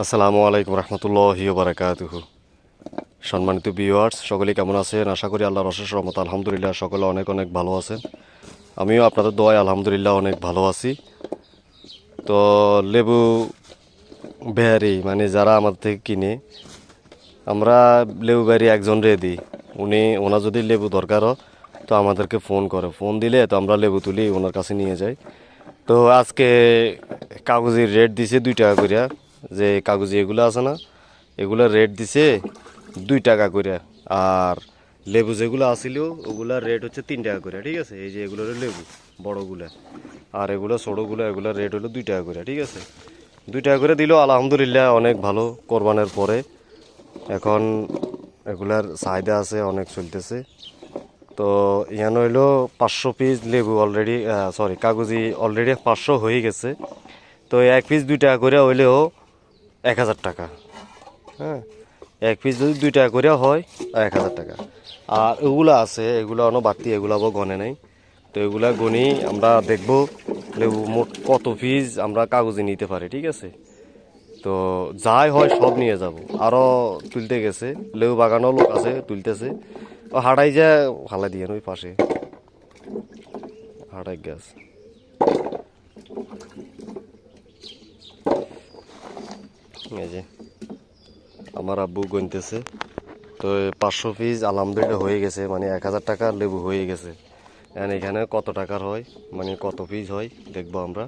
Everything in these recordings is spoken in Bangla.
আসসালামু আলাইকুম রহমতুল্লাহ বারাকাতুহু সম্মানিত ভিউয়ার্স সকলে কেমন আছেন? আশা করি আল্লাহর অশেষ রহমত আলহামদুলিল্লাহ সকলে অনেক অনেক ভালো আছেন। আমিও আপনাদের দোয়ায় আলহামদুলিল্লাহ অনেক ভালো আছি। তো লেবু বেহারি মানে যারা আমাদের থেকে কিনে, আমরা লেবু বেহারি একজন রে দিই উনি, ওনার যদি লেবু দরকার তো আমাদেরকে ফোন করে। ফোন দিলে তো আমরা লেবু তুলি, ওনার কাছে নিয়ে যাই। তো আজকে কাগজের রেট দিছে দুই টাকা করিয়া যে কাগজি এগুলো আছে না এগুলোর রেট দিছে দুই টাকা করিয়া আর লেবু যেগুলো আসিল ওগুলার রেট হচ্ছে তিন টাকা করে, ঠিক আছে? এই যে এগুলো লেবু, বড়গুলা। আর এগুলো ছোটোগুলো এগুলোর রেট হলো দুই টাকা করে, ঠিক আছে? দুই টাকা করে দিলেও আলহামদুলিল্লাহ অনেক ভালো কোরবানের পরে। এখন এগুলার চাহিদা আছে, অনেক চলতেছে। তো ইয়ান হইল পাঁচশো পিস লেবু অলরেডি সরি কাগজি অলরেডি পাঁচশো হয়ে গেছে। তো এক পিস দুই টাকা করে হইলেও এক হাজার টাকা। হ্যাঁ এক পিস যদি দুই টাকা করে হয়, এক হাজার টাকা। আর এগুলো আছে, এগুলো অন্য বাড়তি, এগুলো আবার গনে নাই। তো এগুলা গনি আমরা দেখব মোট কত পিস আমরা কাগজে নিতে পারি, ঠিক আছে? তো যাই হয়, সব নিয়ে যাব। আরও তুলতে গেছে, লেবু বাগানও লোক আছে, তুলতেছে। হাড়াই যা হালাই দিয়ে ওই পাশে। হাড়াই গাছ এই যে আমার আব্বু গনতেছে তো পাঁচশো পিস আলহামদুলিল্লাহ হয়ে গেছে মানে এক হাজার টাকার লেবু হয়ে গেছে। এখন এখানে কত টাকার হয় মানে কত পিস হয়, দেখব আমরা।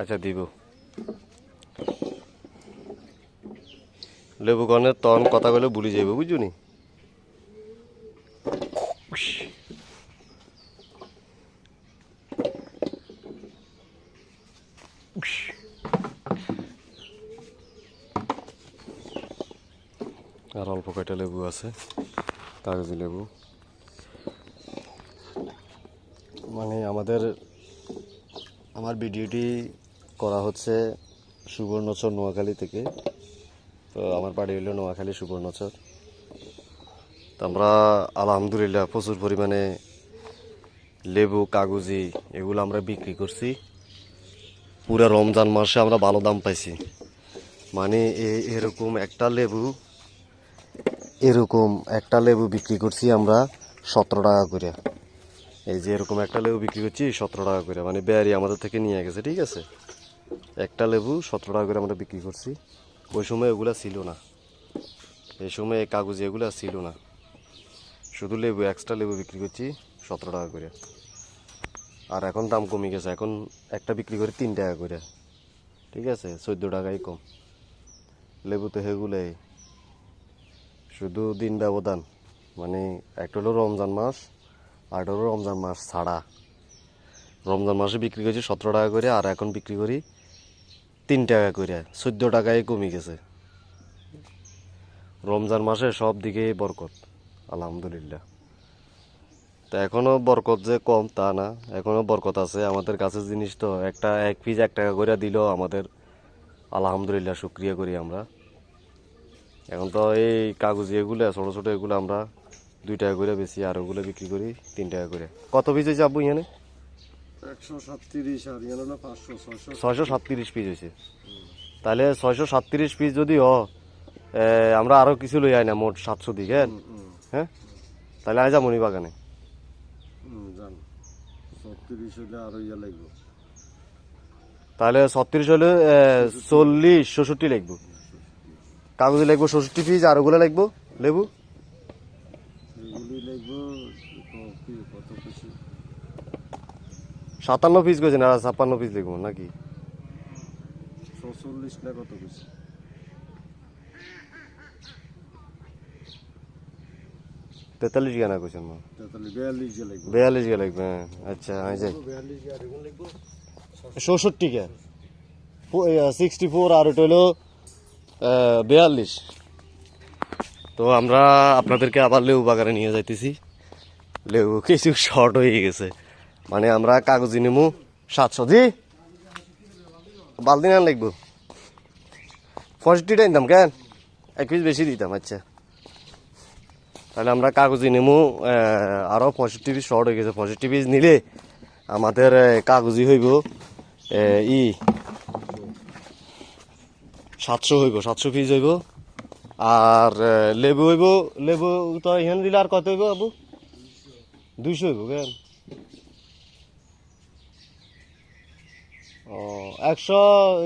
আচ্ছা দিব। লেবু কনের তখন কথা বলে ভুলে যাবে বুঝছ আর অল্প কয়টা লেবু আছে? কাগজি লেবু। মানে আমাদের, আমার ভিডিওটি করা হচ্ছে সুবর্ণচর নোয়াখালী থেকে। তো আমার বাড়ি হলো নোয়াখালী সুবর্ণচর। তো আমরা আলহামদুলিল্লাহ প্রচুর পরিমাণে লেবু, কাগজি এগুলো আমরা বিক্রি করছি। পুরো রমজান মাসে আমরা ভালো দাম পাইছি। মানে এরকম একটা লেবু, এরকম একটা লেবু বিক্রি করছি আমরা সতেরো টাকা করে। এই যে এরকম একটা লেবু বিক্রি করছি সতেরো টাকা করে। মানে বেয়ারি আমাদের থেকে নিয়ে গেছে, ঠিক আছে? একটা লেবু সতেরো টাকা করে আমরা বিক্রি করছি। ওই সময় এগুলা ছিল না। এই সময় কাগজে এগুলা ছিল না। শুধু লেবু এক্সট্রা লেবু বিক্রি করছি সতেরো টাকা করে। আর এখন দাম কমে গেছে। এখন একটা বিক্রি করি তিন টাকা করে ঠিক আছে? চোদ্দ টাকাই কম। লেবু তো হেগুলাই শুধু দিন ব্যবধান। মানে একটা হলো রমজান মাস, আর হলো রমজান মাস ছাড়া। রমজান মাসে বিক্রি করছি সতেরো টাকা করে আর এখন বিক্রি করি তিন টাকা করে চোদ্দ টাকায় কমে গেছে। রমজান মাসে সব দিকে বরকত। আলহামদুলিল্লাহ। তা এখনও বরকত যে কম তা না। এখনও বরকত আছে। আমাদের কাছে জিনিস তো একটা এক পিস এক টাকা করে দিলেও আমাদের। আলহামদুলিল্লাহ শুক্রিয়া করি আমরা। এখন তো এই কাগজি এগুলো ছোটো ছোটো এগুলো আমরা দুই টাকা করে বেশি আর ওগুলো বিক্রি করি তিন টাকা করে কত পিস হয়েছে আব্বু এখানে? ছয়শো। সাতত্রিশ পিস হয়েছে তাহলে ছয়শো সাতত্রিশ পিস যদি হ আমরা আরও কিছু লই আই না মোট সাতশো দিকে হ্যাঁ? তাহলে আয় যাব বাগানে। ছত্রিশ হলে আরও ইয়া লাগবে। তাহলে ছত্রিশ হলে চল্লিশ ষষট্টি লাগবো। কাগজে লাগবো ষষট্টি পিস আর ওগুলো লাগবো? লেবু? সাতান্ন পিস করেছেন আর ছাপ্পান্ন পিস লিখব নাকি? ছচল্লিশ না কত বেশি তেতাল্লিশ গানা কইছেন মা? তাহলে বিয়াল্লিশ গে লাগবে। হ্যাঁ। আচ্ছা যাই। ষষট্টি কে সিক্সটি ফোর আর ওটা হলো বিয়াল্লিশ। তো আমরা আপনাদেরকে আবার লেবু বাগানে নিয়ে যাইতেছি। লেবু কিছু শর্ট হয়ে গেছে। মানে আমরা কাগজি নেমু সাতশো। জি? বালতি না লাগবো? পঁয়ষট্টিটা নিতাম কেন? এক পিস বেশি দিতাম আচ্ছা। তাহলে আমরা কাগজি নেমু আরও পঁয়ষট্টি পিস শর্ট হয়ে গেছে। পঁয়ষট্টি পিস নিলে আমাদের কাগজি হইব ই, সাতশো হইব, সাতশো পিস হইব। আর লেবু হইব, লেবু তো এখানে দিলে আর কত হইব আবু? দুইশো হইব কেন? ও, একশো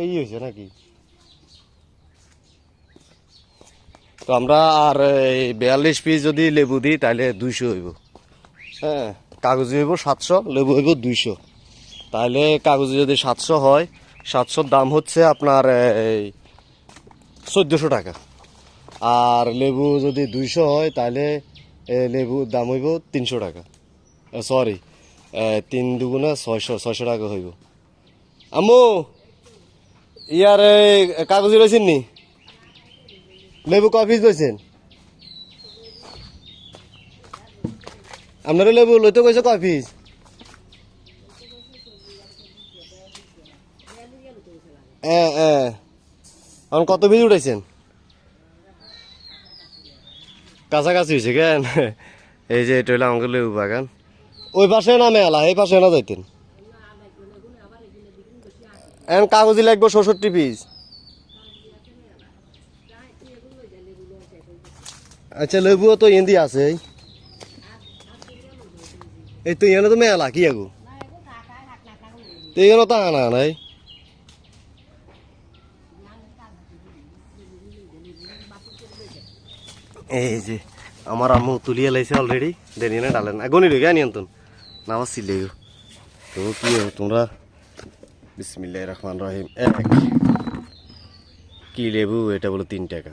ই হয়েছে নাকি? তো আমরা আর এই বিয়াল্লিশ পিস যদি লেবু দিই তাহলে দুইশো হইব। হ্যাঁ কাগজি হইব সাতশো, লেবু হইব দুইশো। তাহলে কাগজি যদি সাতশো হয়, সাতশোর দাম হচ্ছে আপনার এই চোদ্দোশো টাকা। আর লেবু যদি দুইশো হয় তাহলে লেবুর দাম হইব তিনশো টাকা। সরি তিন দুগুণে ছয়শো ছয়শো টাকা হইব। আম্মু, ইয়ার কাগজি রয়েছেন নি? লেবু কফিস লইছেন? আপনারা লেবু লইতে কইছে কফিস এখন কত পিস উঠাইছেন? কাছাকাছি হয়েছে কেন? এই যে এটা হলো আমাকে লেবু বাগান। ওই পাশে না মেলা? এই পাশে না যাইতেন? এখন কাগজি লাগবে ষষট্টি পিস আচ্ছা লেবুও তো এন্দি আছে, এই। তো এখানে তো মেলা, কি আগু? এখানে তো আনা নাই এই। যে আমার আম্মু তুলিয়ে লাইছে অলরেডি দেরি না ডালেন গনি রে জ্ঞানী অন্তন নামাজ ছিলে গো তো কি তোমরা বিসমিল্লাহ রহমান রহিম এক, কি লেবু, এটা বলো তিন টাকা।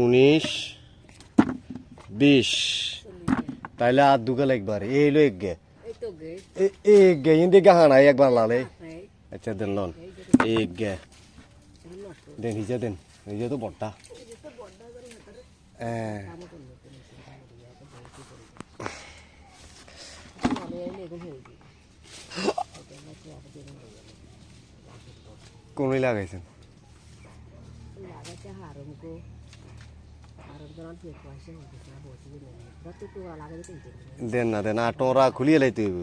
উনিশ বিশ। তাইলে আর দুকে একবার এই হলো এক গে। এক গে। ইন্দি গাহানা একবার লালে। এই আচ্ছা দেন লন। এক গে। দেন হিজে দেন। হিজে তো বড়টা। হ্যাঁ হয়ে কোনই লাগাইছেন? লাগাতে হারম দেন না দেন আর টোরা খুলিয়ে লাইতে হইব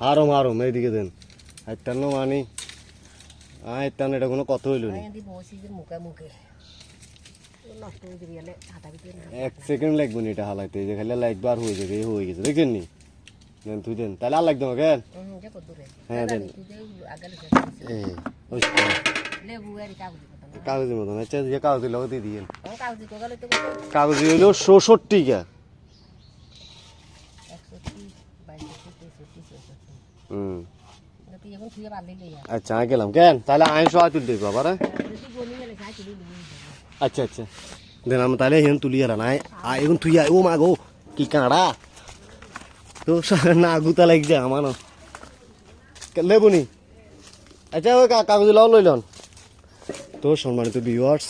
হারম হারম এইদিকে দেন। আইতান্ন মানি। আইতান্ন এটা কোনো কথা হইল নি। হয়ে এক সেকেন্ড লাগবে নি এটা হালাইতে যে খালি লাগবে আর হয়ে যাবে হয়ে গেছে দেখছেন নি? দেন তুই দেন তাহলে আর লাগবে দূরে। হ্যাঁ, দেন। লেবু আর কাগজ না মতন আচ্ছা যে কাগজের লগে দিয়ে দিয়েন। আমার কাগজ হইল ষষট্টি চৌষট্টি। হুম। আচ্ছা আমি গেলাম। কেন? তাহলে আইনশো আয় তুলতে বাবা রে। যদি বলি গেলে সাই তুলি আচ্ছা আচ্ছা। দেন আমি তাহলে এখন তুলি আর নাই এখন তুই আয়। ও মা গো কি কাঁড়া। তো না গুতা লাগছে আমারও। লেবুনি আচ্ছা ওই কাগজ লাও লইলন। তো সম্মানিত ভিউয়ার্স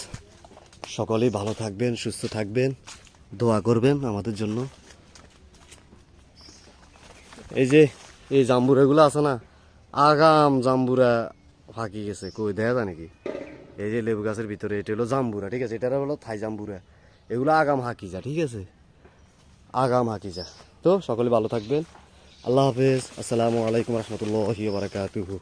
সকলেই ভালো থাকবেন, সুস্থ থাকবেন, দোয়া করবেন আমাদের জন্য। এই যে, এই জাম্বুরাগুলো আছে না, আগাম জাম্বুরা ফাঁকি গেছে, কই দেখা যায় নাকি? এই যে লেবু গাছের ভিতরে, এটা হলো জাম্বুরা, ঠিক আছে? এটা হলো থাই জাম্বুরা। এগুলো আগাম হাঁকি যা ঠিক আছে? আগাম হাঁকি যা তো সকলে ভালো থাকবেন। আল্লাহ হাফেজ। আসসালামু আলাইকুম রহমতুল্লাহ বারাকাতুহু।